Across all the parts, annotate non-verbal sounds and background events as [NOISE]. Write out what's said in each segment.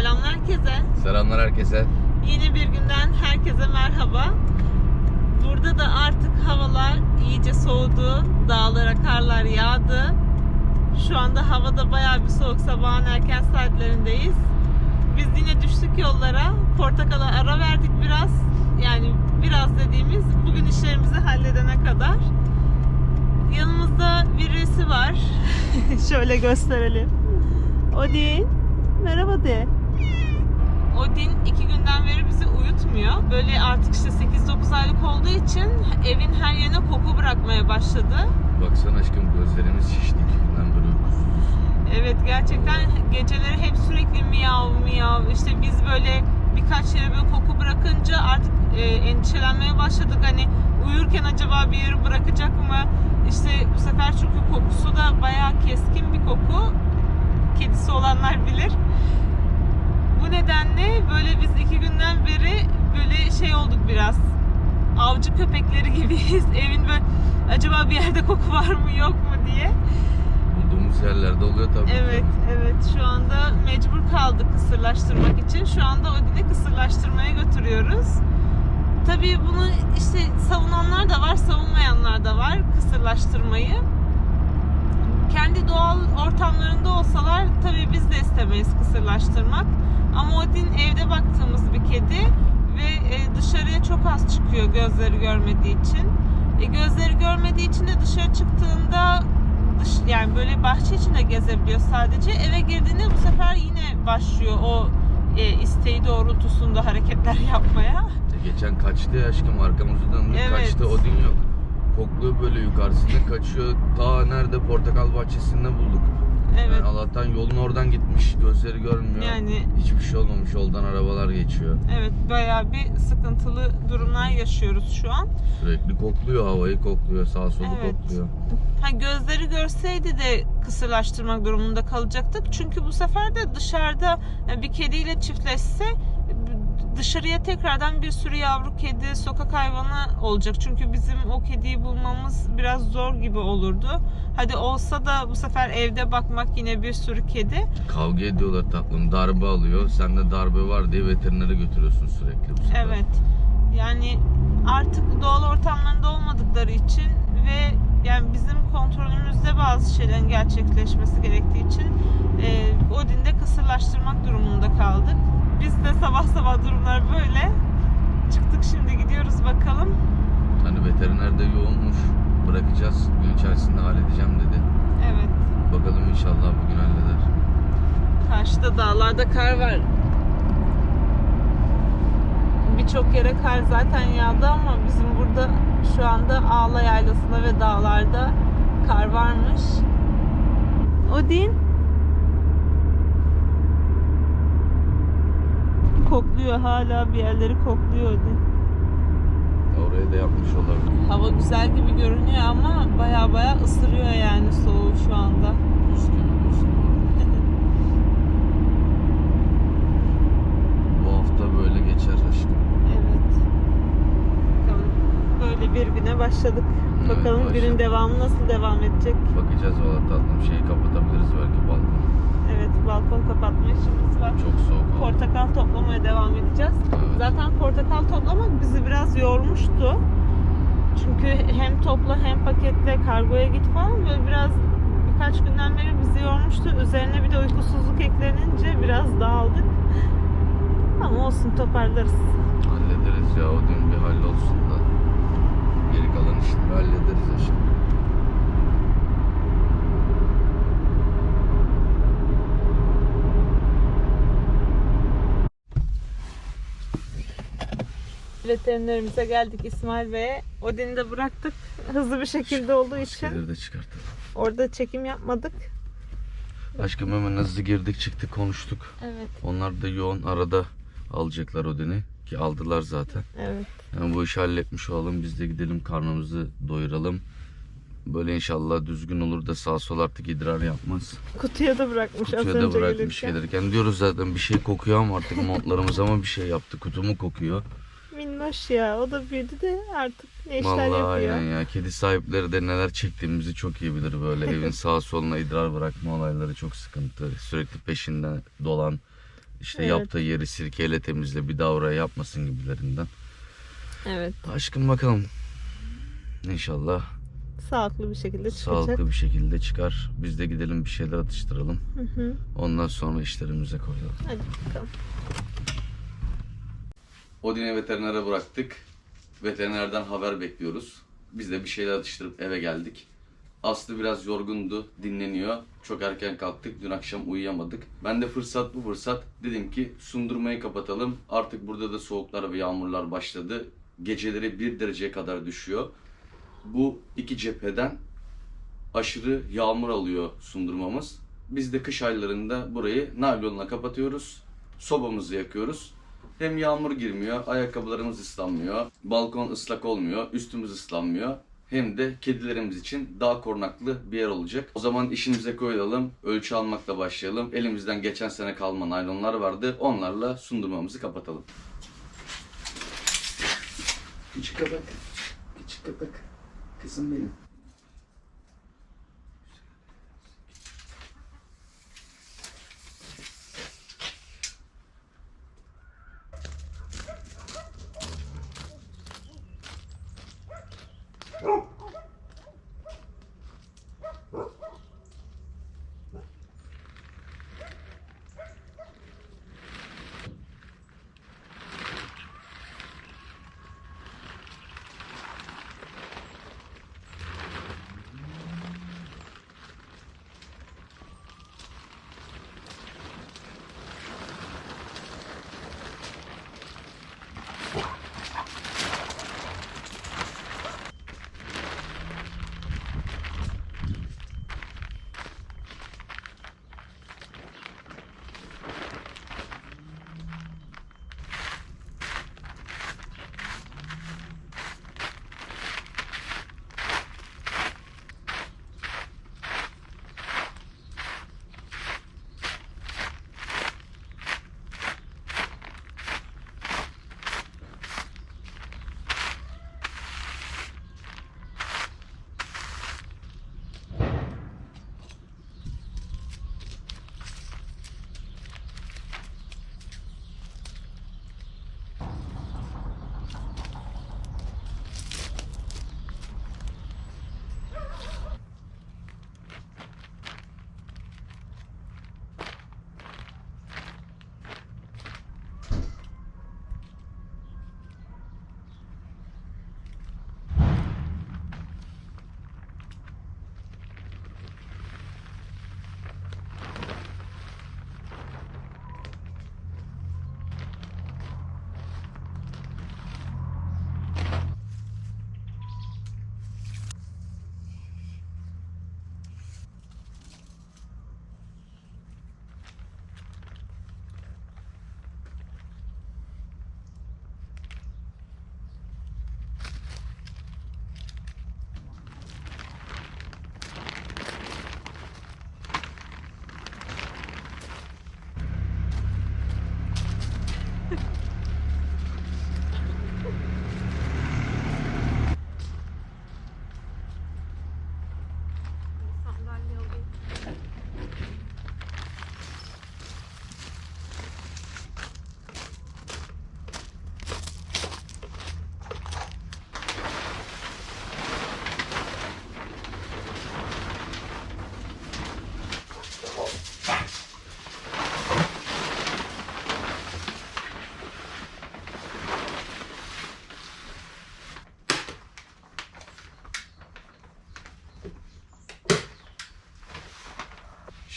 Selamlar herkese. Selamlar herkese. Yeni bir günden herkese merhaba. Burada da artık havalar iyice soğudu. Dağlara karlar yağdı. Şu anda havada bayağı bir soğuk. Sabahın erken saatlerindeyiz. Biz yine düştük yollara. Portakala ara verdik biraz. Yani biraz dediğimiz bugün işlerimizi halledene kadar. Yanımızda birisi var. [LAUGHS] Şöyle gösterelim. Odin. Merhaba de. Odin iki günden beri bizi uyutmuyor. Böyle artık işte 8-9 aylık olduğu için evin her yerine koku bırakmaya başladı. Baksana aşkım gözlerimiz şişti iki günden beri uykusuzuz. Evet gerçekten geceleri hep sürekli miyav miyav işte biz böyle birkaç yere böyle koku bırakınca artık e, endişelenmeye başladık hani uyurken acaba bir yeri bırakacak mı işte bu sefer çünkü kokusu da bayağı keskin bir koku kedisi olanlar bilir bu nedenle böyle biz iki günden beri böyle şey olduk biraz avcı köpekleri [LAUGHS] gibiyiz evin böyle acaba bir yerde koku var mı yok mu diye Bulduğumuz yerlerde oluyor tabii Evet, ki. evet. Şu anda mecbur kaldık kısırlaştırmak için. Şu anda Odin'i kısırlaştırmaya götürüyoruz. Tabii bunu işte savunanlar da var, savunmayanlar da var kısırlaştırmayı. Kendi doğal ortamlarında olsalar tabii biz de istemeyiz kısırlaştırmak. Ama Odin evde baktığımız bir kedi ve e, dışarıya çok az çıkıyor gözleri görmediği için. E, gözleri görmediği için de dışarı çıktığında dış yani böyle bahçe içinde gezebiliyor sadece. Eve girdiğinde bu sefer yine başlıyor o e, isteği doğrultusunda hareketler [LAUGHS] yapmaya. İşte geçen kaçtı ya aşkım arkamızı döndük Evet. kaçtı Odin yok. Kokluyor böyle yukarısında kaçıyor. Ta nerede portakal bahçesinde bulduk. Evet. Yani Allah'tan yolun oradan gitmiş gözleri görmüyor. Yani Hiçbir şey olmamış yoldan arabalar geçiyor. evet bayağı bir sıkıntılı durumlar yaşıyoruz şu an. Sürekli kokluyor havayı kokluyor sağ solu Evet. kokluyor. Ha gözleri görseydi de kısırlaştırmak durumunda kalacaktık. Çünkü bu sefer de dışarıda yani bir kediyle çiftleşse dışarıya tekrardan bir sürü yavru kedi, sokak hayvanı olacak. Çünkü bizim o kediyi bulmamız biraz zor gibi olurdu. Hadi olsa da bu sefer evde bakmak yine bir sürü kedi. Kavga ediyorlar tatlım darbe alıyor. Sen de darbe var diye veterinere götürüyorsun sürekli bu sefer. Evet. Yani artık doğal ortamlarında olmadıkları için ve yani bizim kontrolümüzde bazı şeylerin gerçekleşmesi gerektiği için e, Odin'de kısırlaştırmak durumunda kaldık. Biz de sabah sabah durumlar böyle. Çıktık şimdi gidiyoruz bakalım. Hani veteriner de yoğunmuş. Bırakacağız. Gün içerisinde halledeceğim dedi. Evet. Bakalım inşallah bugün halleder. Karşıda dağlarda kar var. Birçok yere kar zaten yağdı ama bizim burada şu anda Ağla Yaylası'nda ve dağlarda kar varmış. Odin kokluyor hala bir yerleri kokluyor Odin. Oraya da yapmış olabilir. Hava güzel gibi görünüyor ama baya baya ısırıyor yani soğuğu şu anda. [LAUGHS] Bu hafta böyle geçer aşkım. Evet. Bakalım. Böyle bir güne başladık. Evet, Bakalım günün başladık. devamı nasıl devam edecek. Bakacağız valla tatlım. Şeyi kapatabiliriz belki balkonu. Evet, balkon kapatma işimiz var. Çok soğuk. Portakal toplamaya devam edeceğiz. Evet. Zaten portakal toplamak bizi biraz yormuştu. Çünkü hem topla hem paketle kargoya git falan böyle biraz birkaç günden beri bizi yormuştu. Üzerine bir de uykusuzluk eklenince biraz dağıldık. Ama olsun toparlarız. Hallederiz ya o gün bir hallolsun da. Geri kalan işleri hallederiz aşkım. Veterinerimize geldik İsmail Bey'e. Odin'i de bıraktık. Hızlı bir şekilde olduğu için Şeyleri de çıkartalım. orada çekim yapmadık. Aşkım hemen hızlı girdik çıktık konuştuk. Evet, Onlar da yoğun arada alacaklar Odin'i. Ki aldılar zaten. evet. Yani bu işi halletmiş olalım. Biz de gidelim karnımızı doyuralım. Böyle inşallah düzgün olur da sağ sol artık idrar yapmaz. Kutuya da bırakmış az Kutuya önce da bırakmış gelirken. gelirken. Diyoruz zaten bir şey kokuyor ama artık montlarımız ama bir şey yaptı. Kutu mu kokuyor? Minnoş ya. O da büyüdü de artık ne işler Vallahi yapıyor. aynen ya. Kedi sahipleri de neler çektiğimizi çok iyi bilir böyle. [LAUGHS] Evin sağ soluna idrar bırakma olayları çok sıkıntı. Sürekli peşinden dolan. İşte Evet. yaptığı yeri sirkeyle temizle bir daha oraya yapmasın gibilerinden. Evet. Aşkım bakalım. İnşallah Sağlıklı bir şekilde çıkacak. sağlıklı bir şekilde çıkar. Biz de gidelim bir şeyler atıştıralım. Hı hı. Ondan sonra işlerimize koyalım. Hadi bakalım. Odin'i veterinere bıraktık. Veterinerden haber bekliyoruz. Biz de bir şeyler atıştırıp eve geldik. Aslı biraz yorgundu, dinleniyor. Çok erken kalktık, dün akşam uyuyamadık. Ben de fırsat bu fırsat dedim ki sundurmayı kapatalım. Artık burada da soğuklar ve yağmurlar başladı. Geceleri 1 dereceye kadar düşüyor. Bu iki cepheden aşırı yağmur alıyor sundurmamız. Biz de kış aylarında burayı naylonla kapatıyoruz. Sobamızı yakıyoruz. Hem yağmur girmiyor, ayakkabılarımız ıslanmıyor, balkon ıslak olmuyor, üstümüz ıslanmıyor. Hem de kedilerimiz için daha korunaklı bir yer olacak. O zaman işimize koyulalım, ölçü almakla başlayalım. Elimizden geçen sene kalma naylonlar vardı, onlarla sundurmamızı kapatalım. Küçük köpek, küçük köpek. Kızım benim.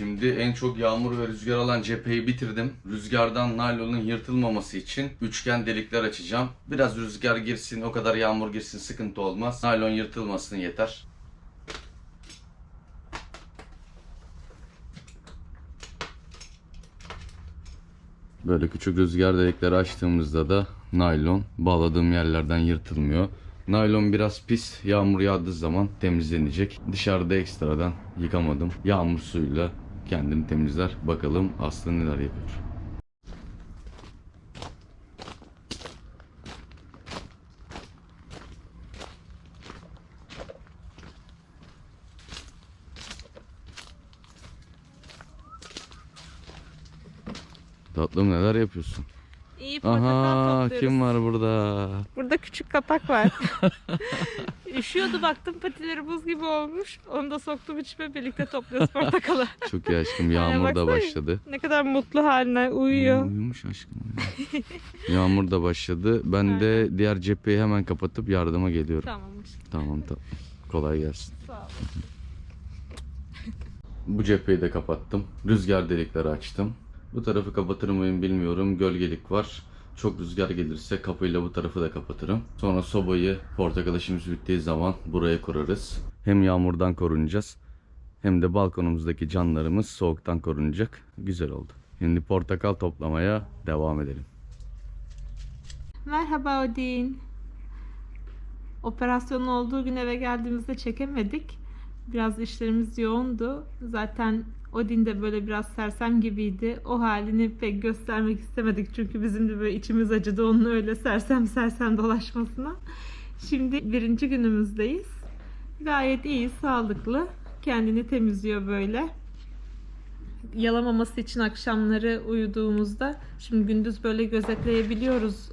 Şimdi en çok yağmur ve rüzgar alan cepheyi bitirdim. Rüzgardan naylonun yırtılmaması için üçgen delikler açacağım. Biraz rüzgar girsin, o kadar yağmur girsin sıkıntı olmaz. Naylon yırtılmasın yeter. Böyle küçük rüzgar delikleri açtığımızda da naylon bağladığım yerlerden yırtılmıyor. Naylon biraz pis. Yağmur yağdığı zaman temizlenecek. Dışarıda ekstradan yıkamadım. Yağmur suyuyla kendini temizler. Bakalım Aslı neler yapıyor. Tatlım neler yapıyorsun? İyi Aha topluyoruz. kim var burada? Burada küçük kapak var. [LAUGHS] Üşüyordu baktım patileri buz gibi olmuş. Onu da soktum içime birlikte topluyoruz portakalı. [LAUGHS] Çok iyi aşkım Aynen, yağmur da baksana. başladı. ne kadar mutlu haline uyuyor. Uyumuş aşkım. [LAUGHS] yağmur da başladı. Ben de diğer cepheyi hemen kapatıp yardıma geliyorum. Tamammış. Tamam tamam. Kolay gelsin. Sağ ol. [LAUGHS] Bu cepheyi de kapattım. Rüzgar delikleri açtım. Bu tarafı kapatır mıyım bilmiyorum. Gölgelik var. Çok rüzgar gelirse kapıyla bu tarafı da kapatırım. Sonra sobayı portakal işimiz bittiği zaman buraya kurarız. Hem yağmurdan korunacağız hem de balkonumuzdaki canlarımız soğuktan korunacak. Güzel oldu. Şimdi portakal toplamaya devam edelim. Merhaba Odin. Operasyonun olduğu gün eve geldiğimizde çekemedik. Biraz işlerimiz yoğundu. Zaten Odin de böyle biraz sersem gibiydi. O halini pek göstermek istemedik. Çünkü bizim de böyle içimiz acıdı onun öyle sersem sersem dolaşmasına. Şimdi birinci günümüzdeyiz. Gayet iyi, sağlıklı. Kendini temizliyor böyle yalamaması için akşamları uyuduğumuzda şimdi gündüz böyle gözetleyebiliyoruz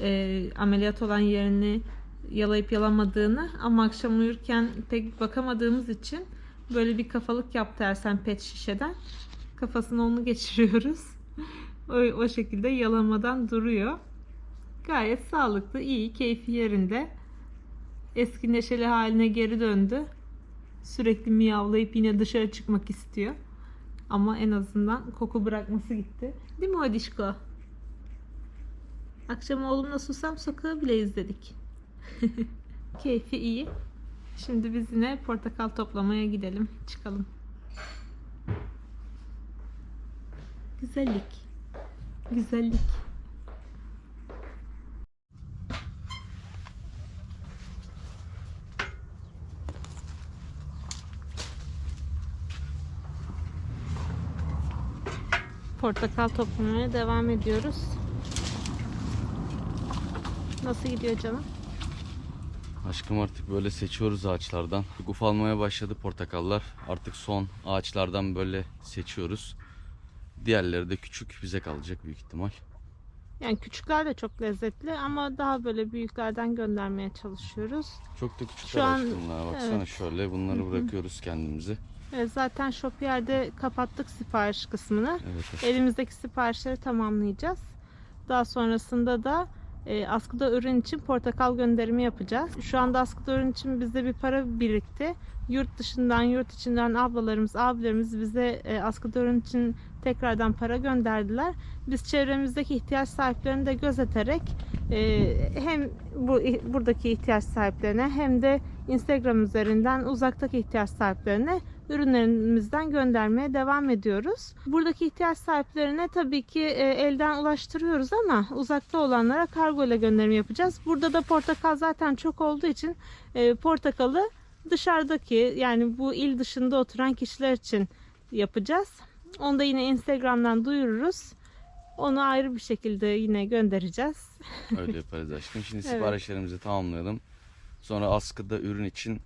e, ameliyat olan yerini yalayıp yalamadığını ama akşam uyurken pek bakamadığımız için böyle bir kafalık yaptı Ersen pet şişeden kafasına onu geçiriyoruz o, o şekilde yalamadan duruyor gayet sağlıklı iyi keyfi yerinde eski neşeli haline geri döndü sürekli miyavlayıp yine dışarı çıkmak istiyor ama en azından koku bırakması gitti. Değil mi Odişko? Akşam oğlumla Susam Sokağı bile izledik. [LAUGHS] Keyfi iyi. Şimdi biz yine portakal toplamaya gidelim. Çıkalım. Güzellik. Güzellik. Portakal toplamaya devam ediyoruz. Nasıl gidiyor canım? Aşkım artık böyle seçiyoruz ağaçlardan. Ufalmaya başladı portakallar. Artık son ağaçlardan böyle seçiyoruz. Diğerleri de küçük bize kalacak büyük ihtimal. Yani küçükler de çok lezzetli ama daha böyle büyüklerden göndermeye çalışıyoruz. Çok da küçükler Şu an- aşkım daha. Baksana evet. şöyle bunları bırakıyoruz kendimize. Ve zaten Shopier'de kapattık sipariş kısmını. Evet. Elimizdeki siparişleri tamamlayacağız. Daha sonrasında da e, askıda ürün için portakal gönderimi yapacağız. Şu anda askıda ürün için bizde bir para birikti. Yurt dışından, yurt içinden ablalarımız, abilerimiz bize e, askıda ürün için tekrardan para gönderdiler. Biz çevremizdeki ihtiyaç sahiplerini de gözeterek hem bu buradaki ihtiyaç sahiplerine hem de Instagram üzerinden uzaktaki ihtiyaç sahiplerine ürünlerimizden göndermeye devam ediyoruz. Buradaki ihtiyaç sahiplerine tabii ki e, elden ulaştırıyoruz ama uzakta olanlara kargo ile gönderim yapacağız. Burada da portakal zaten çok olduğu için e, portakalı dışarıdaki yani bu il dışında oturan kişiler için yapacağız. Onu da yine Instagram'dan duyururuz. Onu ayrı bir şekilde yine göndereceğiz. Öyle yaparız aşkım. Şimdi [LAUGHS] Evet. siparişlerimizi tamamlayalım. Sonra askıda ürün için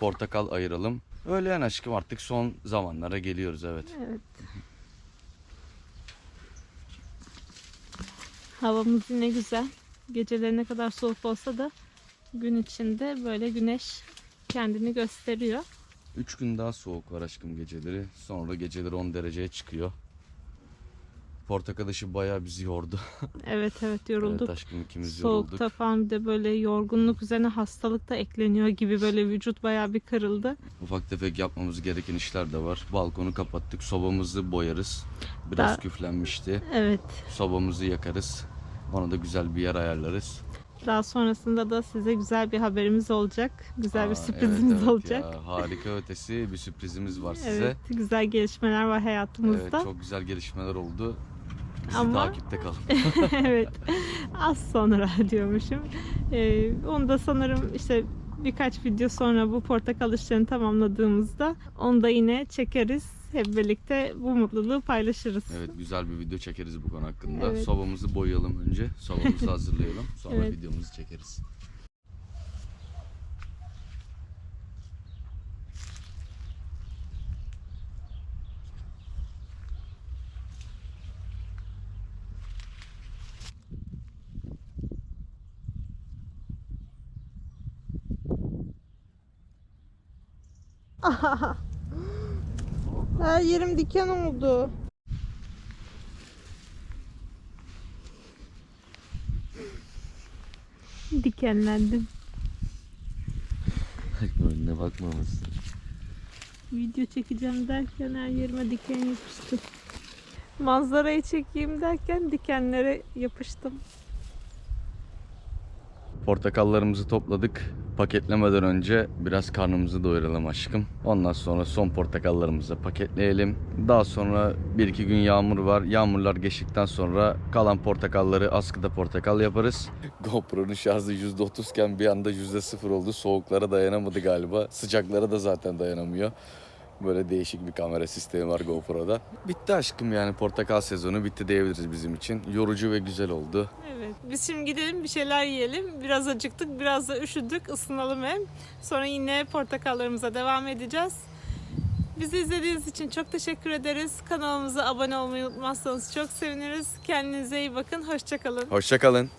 portakal ayıralım. Öyle yani aşkım artık son zamanlara geliyoruz evet. Evet. Havamız yine güzel. Geceleri ne kadar soğuk olsa da gün içinde böyle güneş kendini gösteriyor. 3 gün daha soğuk var aşkım geceleri. Sonra geceleri 10 dereceye çıkıyor. Portakal işi bayağı bizi yordu. [LAUGHS] Evet evet yorulduk. Evet aşkım ikimiz yorulduk. Soğukta falan bir de böyle yorgunluk üzerine hastalık da ekleniyor gibi böyle vücut bayağı bir kırıldı. Ufak tefek yapmamız gereken işler de var. Balkonu kapattık. Sobamızı boyarız. Biraz Daha- küflenmişti. Evet. Sobamızı yakarız. Ona da güzel bir yer ayarlarız. Daha sonrasında da size güzel bir haberimiz olacak. Güzel bir Aa, sürprizimiz evet, evet olacak. ya. Harika ötesi bir sürprizimiz var [LAUGHS] size. Evet, güzel gelişmeler var Evet, hayatımızda. çok güzel gelişmeler oldu. Bizi Ama- takipte kalın. [LAUGHS] [LAUGHS] evet. Az sonra diyormuşum. Ee, onu da sanırım işte birkaç video sonra bu portakal işlerini tamamladığımızda onu da yine çekeriz. Hep birlikte bu mutluluğu paylaşırız. Evet güzel bir video çekeriz bu konu hakkında. Evet. Sobamızı boyayalım önce. Sobamızı hazırlayalım. Sonra Evet. videomuzu çekeriz. [LAUGHS] Her yerim diken oldu. Dikenlendim. Önüne bakmamışsın. Video çekeceğim derken her yerime diken yapıştı. Manzarayı çekeyim derken dikenlere yapıştım. Portakallarımızı topladık. Paketlemeden önce biraz karnımızı doyuralım aşkım. Ondan sonra son portakallarımızı paketleyelim. Daha sonra bir iki gün yağmur var. Yağmurlar geçtikten sonra kalan portakalları askıda portakal yaparız. [LAUGHS] GoPro'nun şarjı %30 iken bir anda %0 oldu. Soğuklara dayanamadı galiba. Sıcaklara da zaten dayanamıyor. Böyle değişik bir kamera sistemi var GoPro'da. Bitti aşkım yani portakal sezonu bitti diyebiliriz bizim için. Yorucu ve güzel oldu. Evet. Biz şimdi gidelim bir şeyler yiyelim. Biraz acıktık, biraz da üşüdük. ısınalım hem. Sonra yine portakallarımıza devam edeceğiz. Bizi izlediğiniz için çok teşekkür ederiz. Kanalımıza abone olmayı unutmazsanız çok seviniriz. Kendinize iyi bakın. Hoşçakalın. Hoşçakalın.